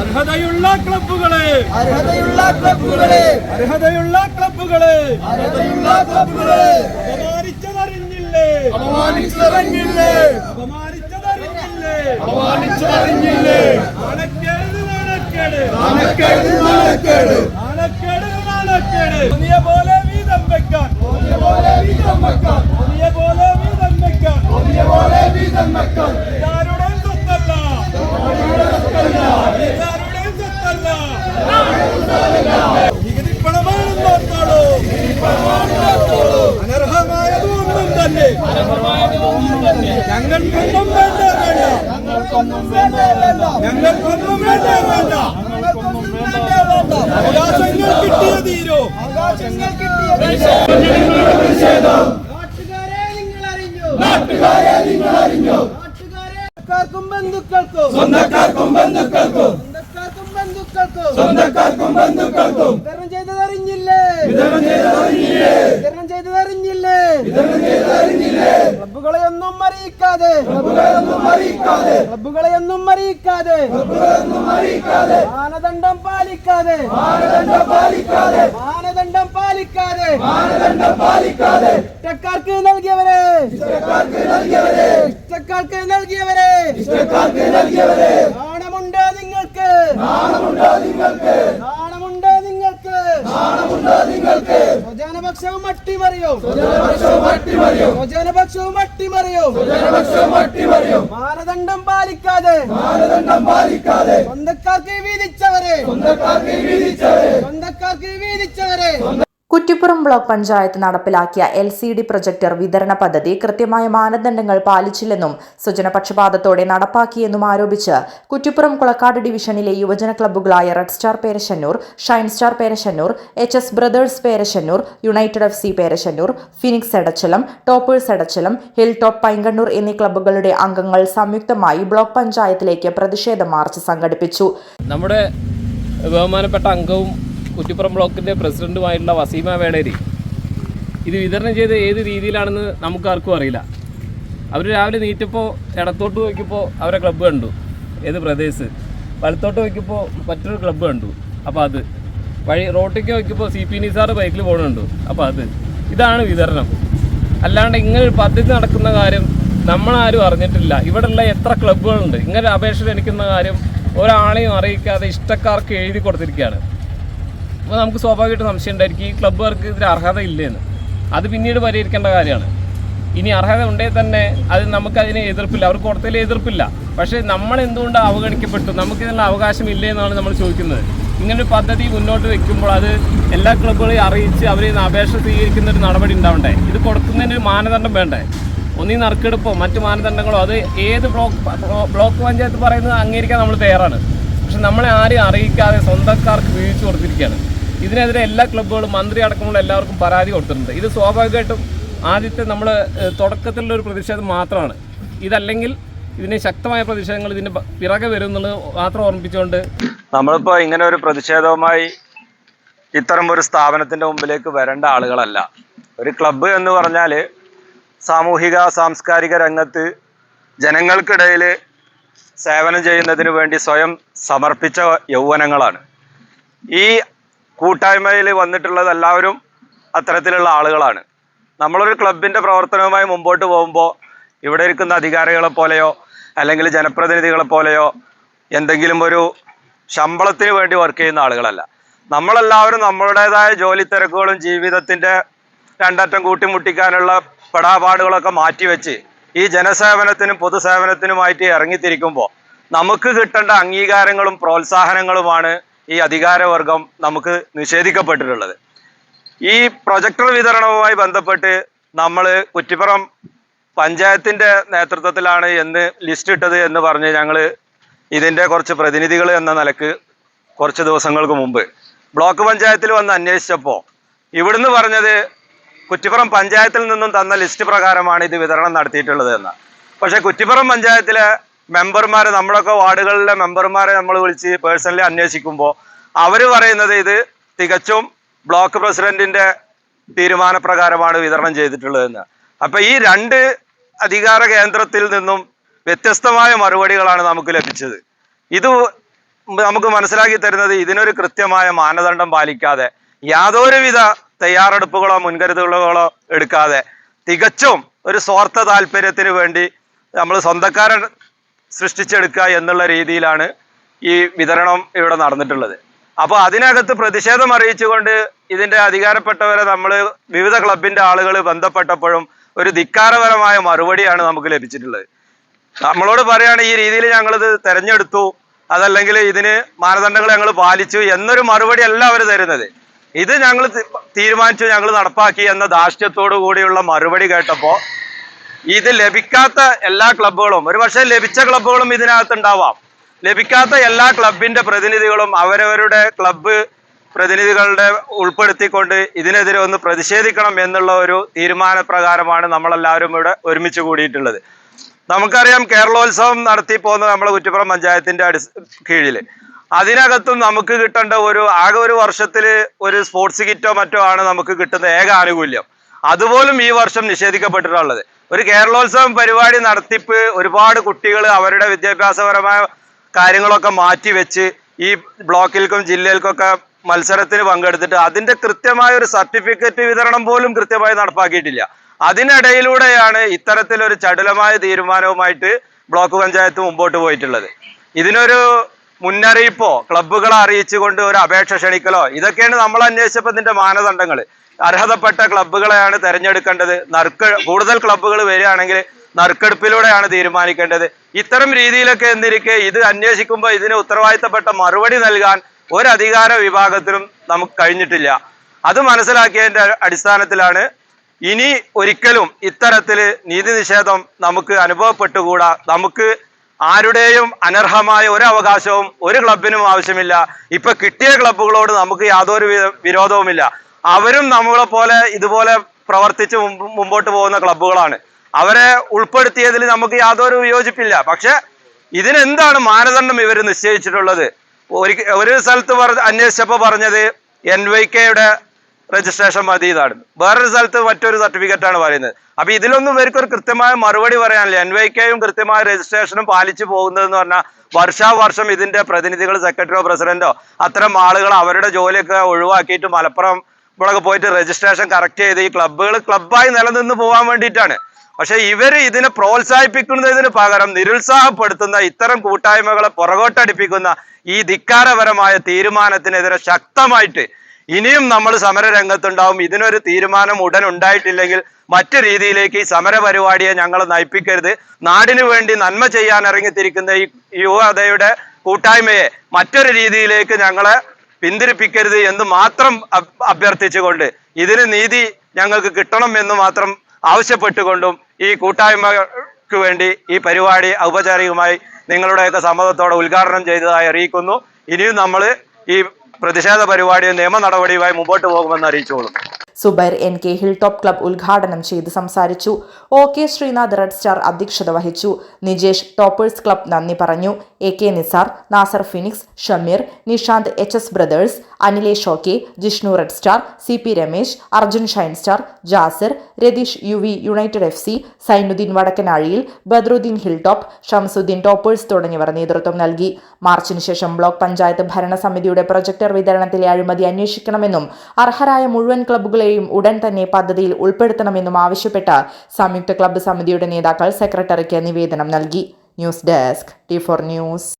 അർഹതയുള്ള ക്ലബുകളെ അർഹതയുള്ള ക്ലബുകളെ അർഹതയുള്ള ക്ലബുകളെ അർഹതയുള്ള ക്ലബുകളെ അപമാനിച്ചതറിഞ്ഞില്ലേ? അപമാനിച്ചതറിഞ്ഞില്ലേ. അപമാനിച്ചതറിഞ്ഞില്ലേ? അപമാനിച്ചതറിഞ്ഞില്ലേ. നാണക്കേട് നാണക്കേട്. നാണക്കേട് നാണക്കേട്. നാണക്കേട് പോലെ വീതം വെക്കാൻ. തോന്നിയ പോലെ വീതം വെക്കാൻ. തോന്നിയ പോലെ വീതം വെക്കാൻ. തോന്നിയ പോലെ വീതം വെക്കാൻ. ഞങ്ങൾക്കൊന്നും വേണ്ട വേണ്ട ഞങ്ങൾക്കൊന്നും വേണ്ട വേണ്ട ഞങ്ങൾക്കൊന്നും വേണ്ട. വേണ്ട അവകാശങ്ങൾ കിട്ടിയ തീരോ. അവകാശങ്ങൾ കിട്ടിയ നാട്ടുകാരെ നിങ്ങൾ അറിഞ്ഞു നാട്ടുകാരെ നിങ്ങൾ അറിഞ്ഞോ നാട്ടുകാർക്കും ബന്ധുക്കൾക്കും. സ്വന്തക്കാർക്കും ബന്ധുക്കൾക്കും. സ്വന്തക്കാർക്കും ബന്ധുക്കൾക്കും. സ്വന്തക്കാർക്കും ബന്ധുക്കൾക്കും. വിതരണം ചെയ്തതറിഞ്ഞില്ലേ? വിതരണം ചെയ്തതറിഞ്ഞില്ലേ? ഒന്നും അറിയിക്കാതെ ക്ലബ്ബുകളൊന്നും അറിയിക്കാതെ മാനദണ്ഡം പാലിക്കാതെ. മാനദണ്ഡം പാലിക്കാതെ. മാനദണ്ഡം പാലിക്കാതെ. മാനദണ്ഡം പാലിക്കാതെ. ഇഷ്ടക്കാർക്ക് നൽകിയവരെ. ഇഷ്ടക്കാർക്ക് നൽകിയവരെ. ഇഷ്ടക്കാർക്ക് നൽകിയവരെ. നാണമുണ്ട് നിങ്ങൾക്ക്? നാണമുണ്ടോ നിങ്ങൾക്ക്? നാണമുണ്ട് നിങ്ങൾക്ക്. സ്വജനപക്ഷവും അട്ടിമറിയും. ജനപക്ഷവും അട്ടിമറിയോ. സ്വജനപക്ഷവും അട്ടിമറിയും. ജനപക്ഷവും അട്ടിമറിയോ. മാനദണ്ഡം പാലിക്കാതെ. മാനദണ്ഡം പാലിക്കാതെ. സ്വന്തക്കാർക്ക് വീതിച്ചവരെ. സ്വന്തക്കാർക്ക് വീതിച്ചവരെ. സ്വന്തക്കാർക്ക് വീതിച്ചവരെ. കുറ്റിപ്പുറം ബ്ലോക്ക് പഞ്ചായത്ത് നടപ്പിലാക്കിയ എൽ സി ഡി പ്രൊജക്ടർ വിതരണ പദ്ധതി കൃത്യമായ മാനദണ്ഡങ്ങൾ പാലിച്ചില്ലെന്നും സുജനപക്ഷപാതത്തോടെ നടപ്പാക്കിയെന്നും ആരോപിച്ച് കുറ്റിപ്പുറം കുളക്കാട് ഡിവിഷനിലെ യുവജന ക്ലബ്ബുകളായ Red Star Perasannur Shine Star Perasannur H S Brothers Perasannur United F C Perasannur Phoenix Edachalam Toppers Edachalam Hill Top Painkannur എന്നീ ക്ലബ്ബുകളുടെ അംഗങ്ങൾ സംയുക്തമായി ബ്ലോക്ക് പഞ്ചായത്തിലേക്ക് പ്രതിഷേധ മാർച്ച് സംഘടിപ്പിച്ചു. നമ്മുടെ ബഹുമാനപ്പെട്ട അംഗവും കുറ്റിപ്പുറം ബ്ലോക്കിന്റെ പ്രസിഡന്റുമായിട്ടുള്ള വസീമ വേളേരി ഇത് വിതരണം ചെയ്ത് ഏത് രീതിയിലാണെന്ന് നമുക്കാർക്കും അറിയില്ല. അവർ രാവിലെ നീറ്റപ്പോൾ ഇടത്തോട്ട് നോക്കിയപ്പോൾ അവരെ ക്ലബ്ബ് കണ്ടു. ഏത് ബ്രദേഴ്സ് വലത്തോട്ട് നോക്കിയപ്പോൾ മറ്റൊരു ക്ലബ്ബ് കണ്ടു. അപ്പോൾ അത്. വഴി റോട്ടിലേക്ക് നോക്കിയപ്പോൾ സി പി നിസാർ ബൈക്കിൽ പോകുന്നുണ്ട് അപ്പോൾ അത്. ഇതാണ് വിതരണം. അല്ലാണ്ട് ഇങ്ങനെ പദ്ധതി നടക്കുന്ന കാര്യം നമ്മളാരും അറിഞ്ഞിട്ടില്ല. ഇവിടെയുള്ള എത്ര ക്ലബ്ബുകളുണ്ട് ഇങ്ങനെ അപേക്ഷ ക്ഷണിക്കുന്ന കാര്യം ഒരാളെയും അറിയിക്കാതെ ഇഷ്ടക്കാർക്ക് എഴുതി കൊടുത്തിരിക്കുകയാണ്. അപ്പോൾ നമുക്ക് സ്വാഭാവികമായിട്ട് സംശയം ഉണ്ടായിരിക്കും. ഈ ക്ലബ്ബുകാർക്ക് ഇതിന് അർഹത ഇല്ലെന്ന്. അത് പിന്നീട് പരിഹരിക്കേണ്ട കാര്യമാണ്. ഇനി അർഹത ഉണ്ടെങ്കിൽ തന്നെ അത് നമുക്കതിന് എതിർപ്പില്ല. അവർക്ക് കൊടുത്തതിൽ എതിർപ്പില്ല. പക്ഷേ നമ്മൾ എന്തുകൊണ്ട് അവഗണിക്കപ്പെട്ടു? നമുക്കിതിനുള്ള അവകാശം ഇല്ലേ എന്നാണ് നമ്മൾ ചോദിക്കുന്നത്. ഇങ്ങനൊരു പദ്ധതി മുന്നോട്ട് വെക്കുമ്പോൾ അത് എല്ലാ ക്ലബ്ബുകളെയും അറിയിച്ച് നിന്ന് അപേക്ഷ സ്വീകരിക്കുന്ന ഒരു നടപടി ഉണ്ടാവണ്ടേ? ഇത് കൊടുക്കുന്നതിന് ഒരു മാനദണ്ഡം വേണ്ടേ? ഒന്നീ നറുക്കെടുപ്പോ മറ്റു മാനദണ്ഡങ്ങളോ? അത് ഏത് ബ്ലോക്ക് ബ്ലോക്ക് പഞ്ചായത്ത് പറയുന്നത് അംഗീകരിക്കാൻ നമ്മൾ തയ്യാറാണ്. പക്ഷെ നമ്മളെ ആരും അറിയിക്കാതെ സ്വന്തക്കാർക്ക് വീഴ്ച കൊടുത്തിരിക്കുകയാണ്. ഇതിനെതിരെ എല്ലാ ക്ലബ്ബുകളും മന്ത്രി അടക്കമുള്ള എല്ലാവർക്കും പരാതി കൊടുത്തിട്ടുണ്ട്. ഇത് സ്വാഭാവികമായിട്ടും ആദ്യത്തെ നമ്മൾ തുടക്കത്തിലുള്ള ഒരു പ്രതിഷേധം മാത്രമാണ്. ഇതല്ലെങ്കിൽ ഇതിന് ശക്തമായ പ്രതിഷേധങ്ങൾ ഇതിന് പിറകെ വരും എന്നുള്ളത് മാത്രം ഓർമ്മിപ്പിച്ചുകൊണ്ട് നമ്മളിപ്പോൾ ഇങ്ങനെ ഒരു പ്രതിഷേധവുമായി ഇത്തരം ഒരു സ്ഥാപനത്തിന്റെ മുമ്പിലേക്ക് വരേണ്ട ആളുകളല്ല. ഒരു ക്ലബ്ബ് എന്ന് പറഞ്ഞാൽ സാമൂഹിക സാംസ്കാരിക രംഗത്ത് ജനങ്ങൾക്കിടയിൽ സേവനം ചെയ്യുന്നതിന് വേണ്ടി സ്വയം സമർപ്പിച്ച യൗവനങ്ങളാണ്. ഈ കൂട്ടായ്മയിൽ വന്നിട്ടുള്ളത് എല്ലാവരും അത്തരത്തിലുള്ള ആളുകളാണ്. നമ്മളൊരു ക്ലബിന്റെ പ്രവർത്തനവുമായി മുമ്പോട്ട് പോകുമ്പോൾ ഇവിടെ ഇരിക്കുന്ന അധികാരികളെ പോലെയോ അല്ലെങ്കിൽ ജനപ്രതിനിധികളെ പോലെയോ എന്തെങ്കിലും ഒരു ശമ്പളത്തിന് വേണ്ടി വർക്ക് ചെയ്യുന്ന ആളുകളല്ല. നമ്മളെല്ലാവരും നമ്മളുടേതായ ജോലി തിരക്കുകളും ജീവിതത്തിന്റെ രണ്ടറ്റം കൂട്ടിമുട്ടിക്കാനുള്ള പെടാപാടുകളൊക്കെ മാറ്റിവെച്ച് ഈ ജനസേവനത്തിനും പൊതുസേവനത്തിനുമായിട്ട് ഇറങ്ങിത്തിരിക്കുമ്പോൾ നമുക്ക് കിട്ടേണ്ട അംഗീകാരങ്ങളും പ്രോത്സാഹനങ്ങളുമാണ് ഈ അധികാരവർഗം നമുക്ക് നിഷേധിക്കപ്പെട്ടിട്ടുള്ളത്. ഈ പ്രൊജക്ടർ വിതരണവുമായി ബന്ധപ്പെട്ട് നമ്മൾ കുറ്റിപ്പുറം പഞ്ചായത്തിന്റെ നേതൃത്വത്തിലാണ് എന്ന് ലിസ്റ്റ് ഇട്ടത് എന്ന് പറഞ്ഞ് ഞങ്ങൾ ഇതിന്റെ കുറച്ച് പ്രതിനിധികൾ എന്ന നിലയ്ക്ക് കുറച്ച് ദിവസങ്ങൾക്ക് മുമ്പ് ബ്ലോക്ക് പഞ്ചായത്തിൽ വന്ന് അന്വേഷിച്ചപ്പോൾ ഇവിടുന്ന് പറഞ്ഞത് കുറ്റിപ്പുറം പഞ്ചായത്തിൽ നിന്നും തന്ന ലിസ്റ്റ് പ്രകാരമാണ് ഇത് വിതരണം നടത്തിയിട്ടുള്ളത് എന്ന്. പക്ഷേ കുറ്റിപ്പുറം പഞ്ചായത്തിലെ മെമ്പർമാരെ നമ്മളൊക്കെ വാർഡുകളിലെ മെമ്പർമാരെ നമ്മൾ വിളിച്ച് പേഴ്സണലി അന്വേഷിക്കുമ്പോൾ അവർ പറയുന്നത് ഇത് തികച്ചും ബ്ലോക്ക് പ്രസിഡന്റിന്റെ തീരുമാനപ്രകാരമാണ് വിതരണം ചെയ്തിട്ടുള്ളതെന്ന്. അപ്പൊ ഈ രണ്ട് അധികാര കേന്ദ്രത്തിൽ നിന്നും വ്യത്യസ്തമായ മറുപടികളാണ് നമുക്ക് ലഭിച്ചത്. ഇത് നമുക്ക് മനസ്സിലാക്കി തരുന്നത് ഇതിനൊരു കൃത്യമായ മാനദണ്ഡം പാലിക്കാതെ യാതൊരുവിധ തയ്യാറെടുപ്പുകളോ മുൻകരുതലുകളോ എടുക്കാതെ തികച്ചും ഒരു സ്വാർത്ഥ താല്പര്യത്തിന് വേണ്ടി നമ്മൾ സ്വന്തക്കാരൻ സൃഷ്ടിച്ചെടുക്കുക എന്നുള്ള രീതിയിലാണ് ഈ വിതരണം ഇവിടെ നടന്നിട്ടുള്ളത്. അപ്പോൾ അതിനകത്ത് പ്രതിഷേധം അറിയിച്ചുകൊണ്ട് ഇതിന്റെ അധികാരപ്പെട്ടവരെ നമ്മൾ വിവിധ ക്ലബിന്റെ ആളുകൾ ബന്ധപ്പെട്ടപ്പോഴും ഒരു ധിക്കാരപരമായ മറുപടിയാണ് നമുക്ക് ലഭിച്ചിട്ടുള്ളത്. നമ്മളോട് പറയുകയാണ് ഈ രീതിയിൽ ഞങ്ങളിത് തെരഞ്ഞെടുത്തു അതല്ലെങ്കിൽ ഇതിന് മാനദണ്ഡങ്ങൾ ഞങ്ങൾ പാലിച്ചു എന്നൊരു മറുപടി അല്ല അവർ തരുന്നത്. ഇത് ഞങ്ങൾ തീരുമാനിച്ചു ഞങ്ങൾ നടപ്പാക്കി എന്ന ധാർഷ്ട്യത്തോടു കൂടിയുള്ള മറുപടി കേട്ടപ്പോൾ ഇത് ലഭിക്കാത്ത എല്ലാ ക്ലബുകളും ഒരുപക്ഷെ ലഭിച്ച ക്ലബുകളും ഇതിനകത്ത് ഉണ്ടാവാം ലഭിക്കാത്ത എല്ലാ ക്ലബിന്റെ പ്രതിനിധികളും അവരവരുടെ ക്ലബ്ബ് പ്രതിനിധികളുടെ ഉൾപ്പെടുത്തിക്കൊണ്ട് ഇതിനെതിരെ ഒന്ന് പ്രതിഷേധിക്കണം എന്നുള്ള ഒരു തീരുമാനപ്രകാരമാണ് നമ്മളെല്ലാവരും ഇവിടെ ഒരുമിച്ച് കൂടിയിട്ടുള്ളത്. നമുക്കറിയാം കേരളോത്സവം നടത്തി പോകുന്നത് നമ്മുടെ കുറ്റിപ്പുറം പഞ്ചായത്തിന്റെ അടി കീഴിൽ അതിനകത്തും നമുക്ക് കിട്ടേണ്ട ഒരു ആകെ ഒരു വർഷത്തിൽ ഒരു സ്പോർട്സ് കിറ്റോ മറ്റോ ആണ് നമുക്ക് കിട്ടുന്ന ഏക ആനുകൂല്യം. അതുപോലും ഈ വർഷം നിഷേധിക്കപ്പെട്ടിട്ടുള്ളത്. ഒരു കേരളോത്സവം പരിപാടി നടത്തിപ്പ് ഒരുപാട് കുട്ടികൾ അവരുടെ വിദ്യാഭ്യാസപരമായ കാര്യങ്ങളൊക്കെ മാറ്റി വെച്ച് ഈ ബ്ലോക്കിൽക്കും ജില്ലയിൽക്കൊക്കെ മത്സരത്തിന് പങ്കെടുത്തിട്ട് അതിന്റെ കൃത്യമായ ഒരു സർട്ടിഫിക്കറ്റ് വിതരണം പോലും കൃത്യമായി നടപ്പാക്കിയിട്ടില്ല. അതിനിടയിലൂടെയാണ് ഇത്തരത്തിലൊരു ചടുലമായ തീരുമാനവുമായിട്ട് ബ്ലോക്ക് പഞ്ചായത്ത് മുമ്പോട്ട് പോയിട്ടുള്ളത്. ഇതിനൊരു മുന്നറിയിപ്പോ ക്ലബ്ബുകളെ അറിയിച്ചുകൊണ്ട് ഒരു അപേക്ഷ ക്ഷണിക്കലോ ഇതൊക്കെയാണ് നമ്മൾ അന്വേഷിച്ചപ്പോൾ ഇതിന്റെ മാനദണ്ഡങ്ങൾ. അർഹതപ്പെട്ട ക്ലബ്ബുകളെയാണ് തെരഞ്ഞെടുക്കേണ്ടത്. നറുക്ക് കൂടുതൽ ക്ലബ്ബുകൾ വരികയാണെങ്കിൽ നറുക്കെടുപ്പിലൂടെയാണ് തീരുമാനിക്കേണ്ടത്. ഇത്തരം രീതിയിലൊക്കെ എന്നിരിക്കെ ഇത് അന്വേഷിക്കുമ്പോൾ ഇതിന് ഉത്തരവാദിത്തപ്പെട്ട മറുപടി നൽകാൻ ഒരു അധികാര വിഭാഗത്തിനും നമുക്ക് കഴിഞ്ഞിട്ടില്ല. അത് മനസ്സിലാക്കിയതിന്റെ അടിസ്ഥാനത്തിലാണ് ഇനി ഒരിക്കലും ഇത്തരത്തിൽ നീതി നിഷേധം നമുക്ക് അനുഭവപ്പെട്ടുകൂടാ. നമുക്ക് ആരുടെയും അനർഹമായ ഒരു അവകാശവും ഒരു ക്ലബിനും ആവശ്യമില്ല. ഇപ്പൊ കിട്ടിയ ക്ലബ്ബുകളോട് നമുക്ക് യാതൊരു വിരോധവുമില്ല. അവരും നമ്മളെ പോലെ ഇതുപോലെ പ്രവർത്തിച്ച് മുമ്പ് മുമ്പോട്ട് പോകുന്ന ക്ലബ്ബുകളാണ്. അവരെ ഉൾപ്പെടുത്തിയതിൽ നമുക്ക് യാതൊരു വിയോജിപ്പില്ല. പക്ഷെ ഇതിനെന്താണ് മാനദണ്ഡം ഇവർ നിശ്ചയിച്ചിട്ടുള്ളത്? ഒരു ഒരു സ്ഥലത്ത് പറ അന്വേഷിച്ചപ്പോൾ പറഞ്ഞത് എൻ വൈ കെയുടെ രജിസ്ട്രേഷൻ മതി ഇതാണ് വേറൊരു സ്ഥലത്ത് മറ്റൊരു സർട്ടിഫിക്കറ്റ് ആണ് പറയുന്നത്. അപ്പൊ ഇതിലൊന്നും ഇവർക്ക് ഒരു കൃത്യമായ മറുപടി പറയാനില്ല. എൻ വൈ കെയും കൃത്യമായ രജിസ്ട്രേഷനും പാലിച്ചു പോകുന്നതെന്ന് പറഞ്ഞാൽ വർഷാവർഷം ഇതിന്റെ പ്രതിനിധികൾ സെക്രട്ടറിയോ പ്രസിഡന്റോ അത്തരം ആളുകൾ അവരുടെ ജോലിയൊക്കെ ഒഴിവാക്കിയിട്ട് മലപ്പുറം ഇവിടെ പോയിട്ട് രജിസ്ട്രേഷൻ കറക്റ്റ് ചെയ്ത് ഈ ക്ലബ്ബുകൾ ക്ലബ്ബായി നിലനിന്ന് പോകാൻ വേണ്ടിയിട്ടാണ്. പക്ഷെ ഇവർ ഇതിനെ പ്രോത്സാഹിപ്പിക്കുന്നതിന് പകരം നിരുത്സാഹപ്പെടുത്തുന്ന ഇത്തരം കൂട്ടായ്മകളെ പുറകോട്ടടിപ്പിക്കുന്ന ഈ ധിക്കാരപരമായ തീരുമാനത്തിനെതിരെ ശക്തമായിട്ട് ഇനിയും നമ്മൾ സമര രംഗത്തുണ്ടാവും ഇതിനൊരു തീരുമാനം ഉടൻ ഉണ്ടായിട്ടില്ലെങ്കിൽ മറ്റു രീതിയിലേക്ക് ഈ സമര പരിപാടിയെ ഞങ്ങൾ നയിപ്പിക്കരുത്. നാടിനു വേണ്ടി നന്മ ചെയ്യാൻ ഇറങ്ങിത്തിരിക്കുന്ന ഈ യുവതയുടെ കൂട്ടായ്മയെ മറ്റൊരു രീതിയിലേക്ക് ഞങ്ങളെ പിന്തിരിപ്പിക്കരുത് എന്ന് മാത്രം അഭ്യർത്ഥിച്ചുകൊണ്ട് ഇതിന് നീതി ഞങ്ങൾക്ക് കിട്ടണം എന്ന് മാത്രം ആവശ്യപ്പെട്ടുകൊണ്ടും ഈ കൂട്ടായ്മക്ക് വേണ്ടി ഈ പരിപാടി ഔപചാരികമായി നിങ്ങളുടെയൊക്കെ സമ്മതത്തോടെ ഉദ്ഘാടനം ചെയ്തതായി അറിയിക്കുന്നു. ഇനിയും നമ്മൾ ഈ പ്രതിഷേധ പരിപാടി നിയമ നടപടിയുമായി മുമ്പോട്ട് പോകുമെന്ന് അറിയിച്ചോളും. Zubair N K Hill Top club ഉദ്ഘാടനം ചെയ്ത് സംസാരിച്ചു. O K Sreenath Red Star അധ്യക്ഷത വഹിച്ചു. നിജേഷ് ടോപ്പേഴ്സ് ക്ലബ് നന്ദി പറഞ്ഞു. A K Nisar Nasar Phoenix Shameer Nishanth H S Brothers Anilesh ഷോക്കെ Jishnu Red Star C P Ramesh Arjun Shine Star Jasir Ratheesh U V United F C Sainudheen Vadakkanazhiyil Badruddin Hill Top Shamsuddin Toppers തുടങ്ങിയവർ നേതൃത്വം നൽകി. മാർച്ചിന് ശേഷം block panchayat ഭരണസമിതിയുടെ projector വിതരണത്തിലെ അഴിമതി അന്വേഷിക്കണമെന്നും അർഹരായ മുഴുവൻ ക്ലബ്ബുകളെയും ഉടൻ തന്നെ പദ്ധതിയിൽ ഉൾപ്പെടുത്തണമെന്നും ആവശ്യപ്പെട്ട് സംയുക്ത ക്ലബ്ബ് സമിതിയുടെ നേതാക്കൾ സെക്രട്ടറിക്ക് നിവേദനം നൽകി. news desk T four news